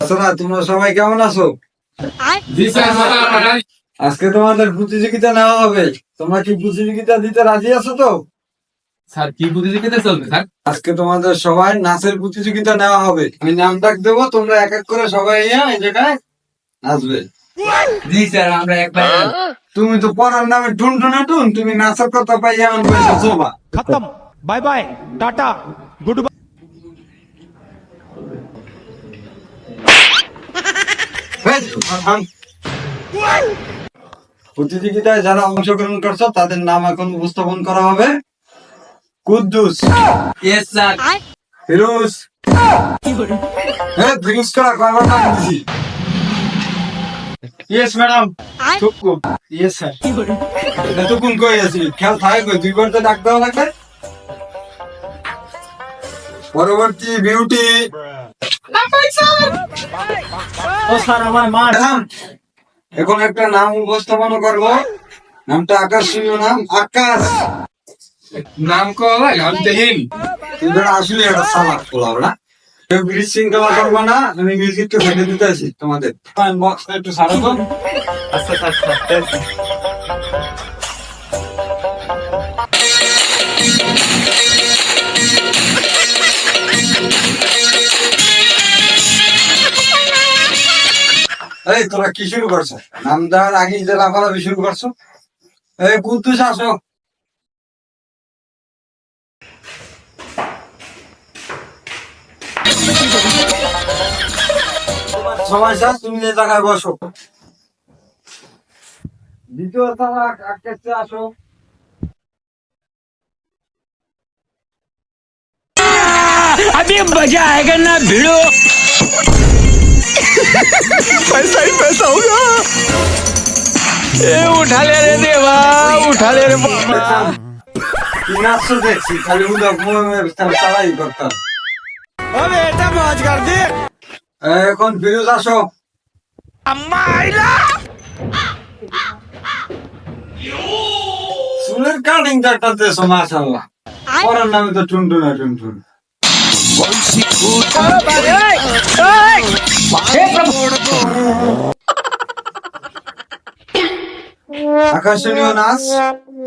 সোনা তোমরা সবাই কেমন আছো? আজকে তোমাদের প্রতিযোগিতা নেওয়া হবে। তোমরা কি প্রতিযোগিতা দিতে রাজি আছো তো? স্যার কি প্রতিযোগিতা চলবে স্যার? আজকে তোমাদের সবাই নাচের প্রতিযোগিতা নেওয়া হবে। আমি নাম ডাক দেবো তোমরা এক এক করে সবাই এই জায়গায় নাচবে। জি স্যার আমরা একবার তুমি তো পড়ার নামে টুন টুনা টুন তুমি নাচের কথা পাই এমন পয়সা জমা খতম। বাই বাই টাটা গুড প্রতিযোগিতায় যারা অংশগ্রহণ করছ তাদের নাম এখন উপস্থাপন করা হবে কুদ্দুস। Yes sir Firoz. হ্যাঁ করা কয়বার নাম দিছি? ইয়েস ম্যাডাম ইয়েস স্যার কই আছি? খেয়াল থাকে কই দুইবার তো ডাক দেওয়া লাগবে। পরবর্তী বিউটি এখন একটা নাম উপস্থাপন করব। নামটা আকর্ষণীয় নাম আকাশ। নাম কলাই অন্তহীন তোদের আসলে একটা সালাদ পোলাও না। ব্রিজ শৃঙ্খলা করব না আমি মিউজিকটা ফেলে দিতে আছি তোমাদের। বক্সটা একটু সারাবো আচ্ছা আচ্ছা।, আচ্ছা, আচ্ছা। এই তোরা কি শুরু করছো নাম দেওয়ার আগে যে লাফালাফি শুরু করছো এই কুদ্দুস আসো সময় শেষ তুমি যে জায়গায় বসো দ্বিতীয় তারা কাছে আসো अभी मजा आएगा ना भिड़ो पैसा ही पैसा होगा ए उठा ले रे देवा उठा ले रे बाबा কি নাচছো দেখছি খালি উদক চালাই করতাম अबे बेटा मौज कर दे এখন ফিরোজ আসো अम्मा आइला চুলের কাটিং চারটা দেশো মাশাল্লাহ পরের নামে তো টুনটুনা টুনটুন আকর্ষণীয় নাচ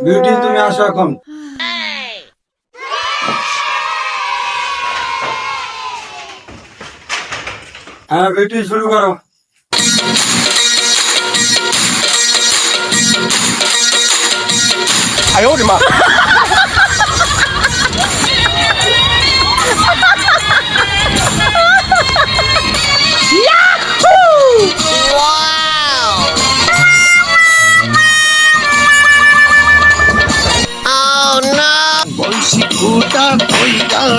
বিউটি তুমি আসো এখন। হ্যাঁ বিউটি শুরু করো। বলছি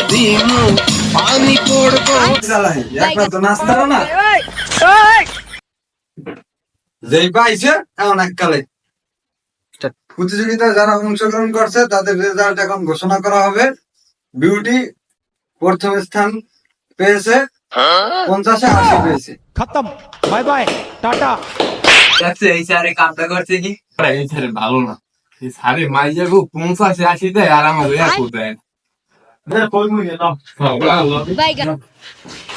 প্রতিযোগিতা প্রতিযোগিতায় যারা অংশগ্রহণ করছে তাদের রেজাল্ট এখন ঘোষণা করা হবে। বিউটি প্রথম স্থান পেয়েছে। হ্যাঁ? পঞ্চাশে আশি পেয়েছে। খতম। Bye bye tata. এই স্যারে কামটা করছে কি? এই ভালো না। এই সারে মাইয়া গো পৌঁছাশে আসি দেয় আর আমার কোথায় কই মুই না ভালো Bye, guys.